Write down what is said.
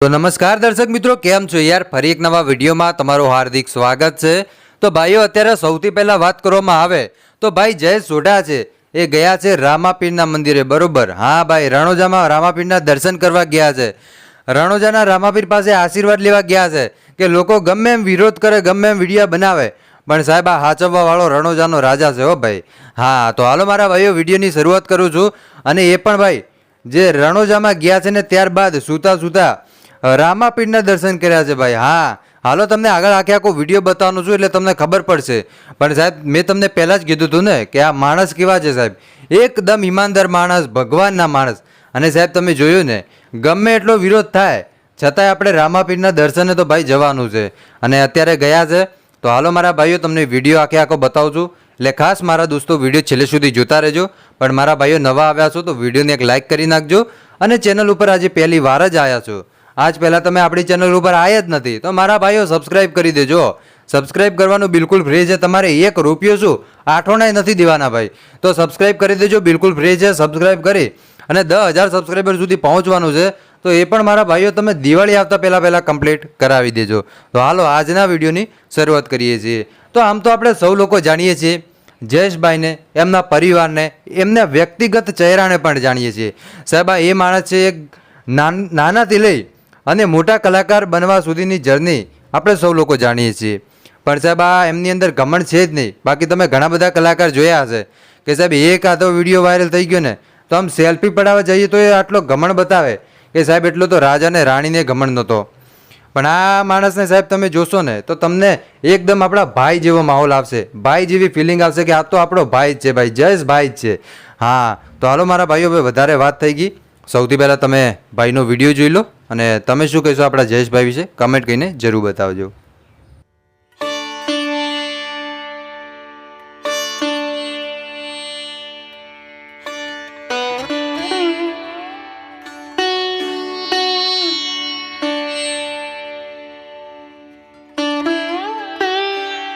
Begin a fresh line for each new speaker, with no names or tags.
તો નમસ્કાર દર્શક મિત્રો, કેમ છો યાર? ફરી એક નવા વિડીયોમાં તમારું હાર્દિક સ્વાગત છે. તો ભાઈઓ, અત્યારે સૌથી પહેલા વાત કરવામાં આવે તો ભાઈ જય સોઢા છે. એ ગયા છે રામાપીરના મંદિરે, બરોબર? હા ભાઈ, રણોજામાં રામાપીરના દર્શન કરવા ગયા છે. રણોજાના રામાપીર પાસે આશીર્વાદ લેવા ગયા છે કે લોકો ગમે એમ વિરોધ કરે, ગમે એમ વીડિયો બનાવે. પણ સાહેબ, આ હાચવવા વાળો રણોજાનો રાજા છે હો ભાઈ. હા, તો હાલો મારા ભાઈઓ, વિડીયોની શરૂઆત કરું છું. અને એ પણ ભાઈ, જે રણોજામાં ગયા છે ને ત્યારબાદ સૂતા સૂતા રામાપીરના દર્શન કર્યા છે ભાઈ. હા. હાલો, તમને આગળ આખે આખો વીડિયો બતાવવાનો છું એટલે તમને ખબર પડશે. પણ સાહેબ, મેં તમને પહેલાં જ કીધું હતું ને કે આ માણસ કેવા છે સાહેબ? એકદમ ઈમાનદાર માણસ, ભગવાનના માણસ. અને સાહેબ, તમે જોયું ને, ગમે એટલો વિરોધ થાય, છતાંય આપણે રામાપીઠના દર્શને તો ભાઈ જવાનું છે. અને અત્યારે ગયા છે. તો હાલો, મારા ભાઈઓ, તમને વીડિયો આખે આખો બતાવું છું. એટલે ખાસ મારા દોસ્તો, વીડિયો છેલ્લે સુધી જોતા રહેજો. પણ મારા ભાઈઓ નવા આવ્યા છો તો વિડીયોને એક લાઇક કરી નાખજો. અને ચેનલ ઉપર આજે પહેલી વાર જ આવ્યા છો. આજ પહેલાં તમે આપણી ચેનલ ઉપર આવ્યા જ નથી, તો મારા ભાઈઓ સબસ્ક્રાઇબ કરી દેજો. સબસ્ક્રાઇબ કરવાનું બિલકુલ ફ્રી છે, તમારે એક રૂપિયો શું? આઠોણાય નથી દેવાના ભાઈ. તો સબસ્ક્રાઇબ કરી દેજો, બિલકુલ ફ્રી છે સબસ્ક્રાઇબ કરી. અને દસ હજાર સબસ્ક્રાઈબર સુધી પહોંચવાનું છે, તો એ પણ મારા ભાઈઓ તમે દિવાળી આવતા પહેલાં પહેલાં કમ્પ્લીટ કરાવી દેજો. તો હાલો, આજના વિડીયોની શરૂઆત કરીએ છીએ. તો આમ તો આપણે સૌ લોકો જાણીએ છીએ, જયેશભાઈને, એમના પરિવારને, એમના વ્યક્તિગત ચહેરાને પણ જાણીએ છીએ. સાહેબ એ માણસ છે એક નાન, નાનાથી લઈ અને મોટા કલાકાર બનવા સુધીની જર્ની આપણે સૌ લોકો જાણીએ છીએ. પણ સાહેબ, આ એમની અંદર ઘમંડ છે જ નહીં. બાકી તમે ઘણા બધા કલાકાર જોયા હશે કે સાહેબ, એક આધો વીડિયો વાયરલ થઈ ગયો ને, તો આમ સેલ્ફી પડાવવા જઈએ તો એ આટલો ઘમંડ બતાવે કે સાહેબ, એટલો તો રાજા અને રાણીને ઘમંડ નહોતો. પણ આ માણસને સાહેબ તમે જોશો ને, તો તમને એકદમ આપણા ભાઈ જેવો માહોલ આવશે. ભાઈ જેવી ફિલિંગ આવશે કે આ તો આપણો ભાઈ જ છે ભાઈ, જયેશ ભાઈ જ છે. હા, તો હાલો મારા ભાઈઓ, હવે વધારે વાત થઈ ગઈ. સૌથી પહેલાં તમે ભાઈનો વીડિયો જોઈ લો અને તમે શું કહેશો આપણા જયેશભાઈ વિશે? કમેન્ટ કરીને જરૂર બતાવજો.